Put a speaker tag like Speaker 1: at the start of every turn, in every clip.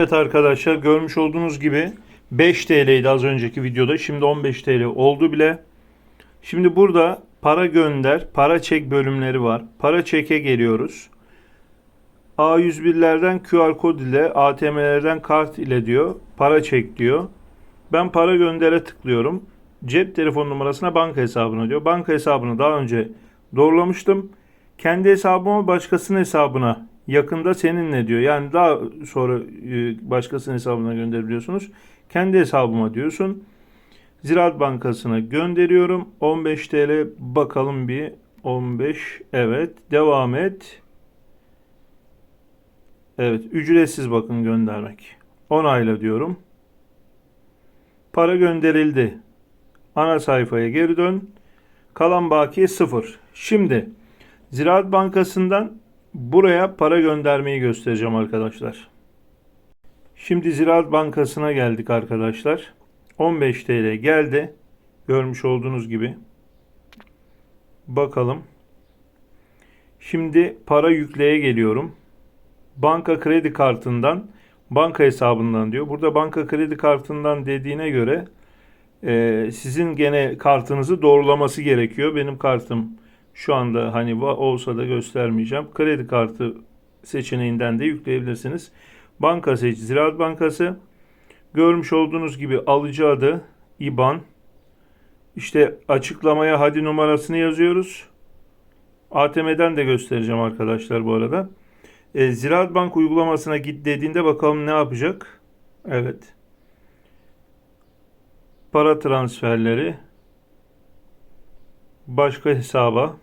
Speaker 1: Evet arkadaşlar görmüş olduğunuz gibi 5 TL'ydi az önceki videoda. Şimdi 15 TL oldu bile. Şimdi burada para gönder, para çek bölümleri var. Para çeke geliyoruz. A101'lerden QR kod ile, ATM'lerden kart ile diyor. Para çek diyor. Ben para göndere tıklıyorum. Cep telefon numarasına banka hesabına diyor. Banka hesabını daha önce doğrulamıştım. Kendi hesabıma başkasının hesabına yakında seninle diyor. Yani daha sonra e, başkasının hesabına gönderebiliyorsunuz. Kendi hesabıma diyorsun. Ziraat Bankası'na gönderiyorum. 15 TL bakalım bir 15 evet devam et. Evet ücretsiz bakın göndermek. Onayla diyorum. Para gönderildi. Ana sayfaya geri dön. Kalan bakiye 0. Şimdi Ziraat Bankası'ndan buraya para göndermeyi göstereceğim arkadaşlar. Şimdi Ziraat Bankası'na geldik arkadaşlar. 15 TL geldi. Görmüş olduğunuz gibi. Bakalım. Şimdi para yükleye geliyorum. Banka kredi kartından banka hesabından diyor. Burada banka kredi kartından dediğine göre e, sizin gene kartınızı doğrulaması gerekiyor. Benim kartım şu anda hani olsa da göstermeyeceğim. Kredi kartı seçeneğinden de yükleyebilirsiniz. Banka seç Ziraat Bankası. Görmüş olduğunuz gibi alıcı adı IBAN. İşte açıklamaya hadi numarasını yazıyoruz. ATM'den de göstereceğim arkadaşlar bu arada. E, Ziraat Bank uygulamasına git dediğinde bakalım ne yapacak. Evet. Para transferleri. Başka hesaba.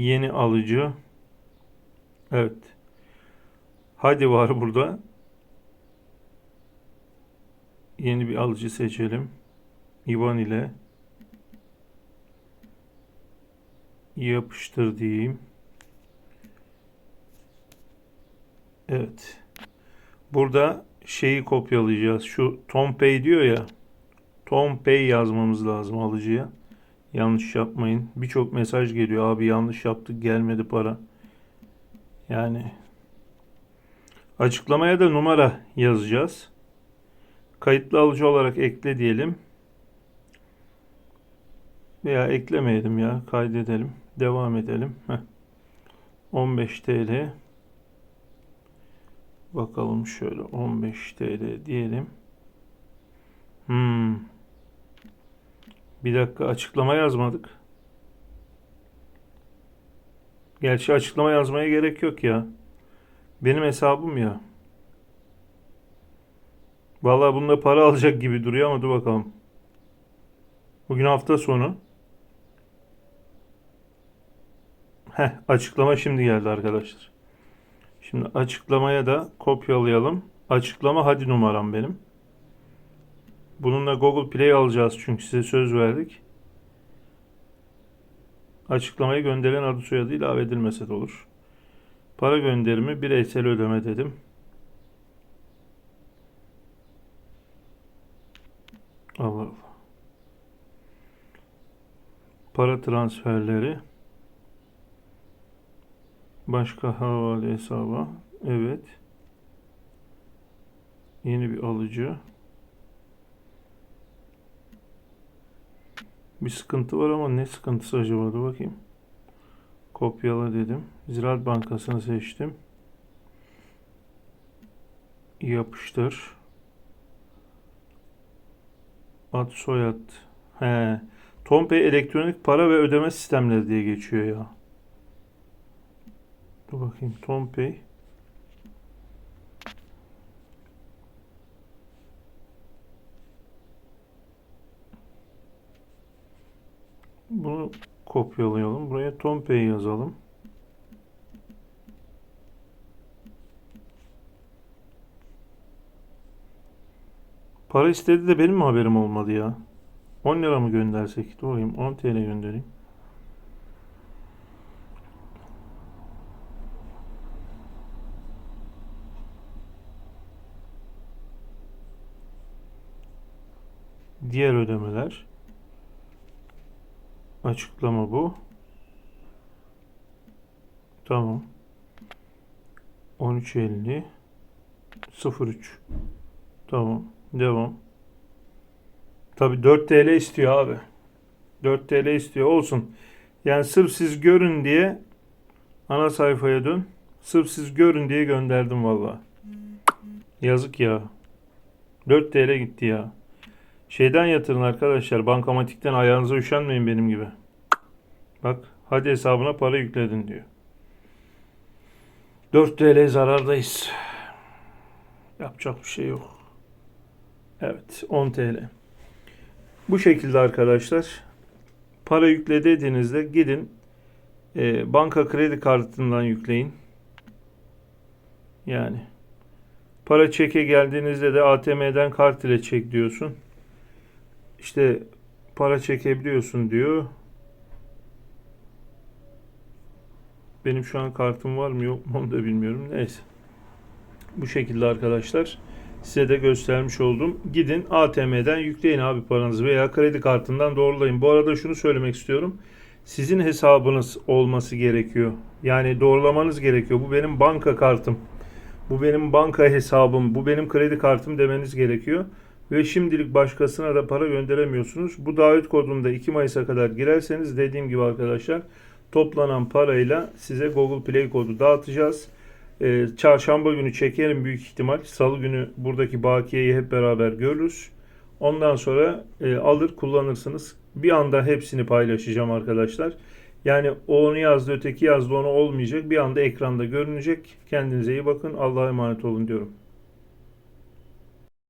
Speaker 1: Yeni alıcı. Evet. Hadi var burada. Yeni bir alıcı seçelim. IBAN ile yapıştır diyeyim. Evet. Burada şeyi kopyalayacağız. Şu Tom Pay diyor ya. Tom Pay yazmamız lazım alıcıya. Yanlış yapmayın. Birçok mesaj geliyor. Abi yanlış yaptık gelmedi para. Yani açıklamaya da numara yazacağız. Kayıtlı alıcı olarak ekle diyelim. Veya eklemeyelim ya. Kaydedelim. Devam edelim. Heh. 15 TL. Bakalım şöyle 15 TL diyelim. Hmm. Bir dakika açıklama yazmadık. Gerçi açıklama yazmaya gerek yok ya. Benim hesabım ya. Vallahi bunda para alacak gibi duruyor ama dur bakalım. Bugün hafta sonu. Heh, açıklama şimdi geldi arkadaşlar. Şimdi açıklamaya da kopyalayalım. Açıklama hadi numaram benim. Bununla Google Play alacağız çünkü size söz verdik. Açıklamayı gönderen adı soyadı ilave edilmese de olur. Para gönderimi bireysel ödeme dedim. Allah Allah. Para transferleri. Başka havale hesaba. Evet. Yeni bir alıcı. Bir sıkıntı var ama ne sıkıntısı acaba? Dur bakayım. Kopyala dedim. Ziraat Bankası'nı seçtim. Yapıştır. Ad soyad. He. Tompay elektronik para ve ödeme sistemleri diye geçiyor ya. Dur bakayım. Tompay. Bunu kopyalayalım. Buraya Tompay yazalım. Para istedi de benim mi haberim olmadı ya? 10 lira mı göndersek? Bakayım 10 TL göndereyim. Diğer ödemeler. Açıklama bu. Tamam. 13.50 03 Tamam. Devam. Tabi 4 TL istiyor abi. 4 TL istiyor. Olsun. Yani sırf siz görün diye ana sayfaya dön. Sırf siz görün diye gönderdim valla. Yazık ya. 4 TL gitti ya. Şeyden yatırın arkadaşlar. Bankamatikten ayağınıza üşenmeyin benim gibi. Bak hadi hesabına para yükledin diyor. 4 TL zarardayız. Yapacak bir şey yok. Evet 10 TL. Bu şekilde arkadaşlar para yükle dediğinizde gidin e, banka kredi kartından yükleyin. Yani para çeke geldiğinizde de ATM'den kart ile çek diyorsun. İşte para çekebiliyorsun diyor. Benim şu an kartım var mı yok mu onu da bilmiyorum. Neyse. Bu şekilde arkadaşlar size de göstermiş oldum. Gidin ATM'den yükleyin abi paranızı veya kredi kartından doğrulayın. Bu arada şunu söylemek istiyorum. Sizin hesabınız olması gerekiyor. Yani doğrulamanız gerekiyor. Bu benim banka kartım. Bu benim banka hesabım. Bu benim kredi kartım demeniz gerekiyor. Ve şimdilik başkasına da para gönderemiyorsunuz. Bu davet kodunu da 2 Mayıs'a kadar girerseniz dediğim gibi arkadaşlar toplanan parayla size Google Play kodu dağıtacağız. Ee, çarşamba günü çekerim büyük ihtimal. Salı günü buradaki bakiyeyi hep beraber görürüz. Ondan sonra e, alır kullanırsınız. Bir anda hepsini paylaşacağım arkadaşlar. Yani onu yazdı öteki yazdı onu olmayacak. Bir anda ekranda görünecek. Kendinize iyi bakın. Allah'a emanet olun diyorum.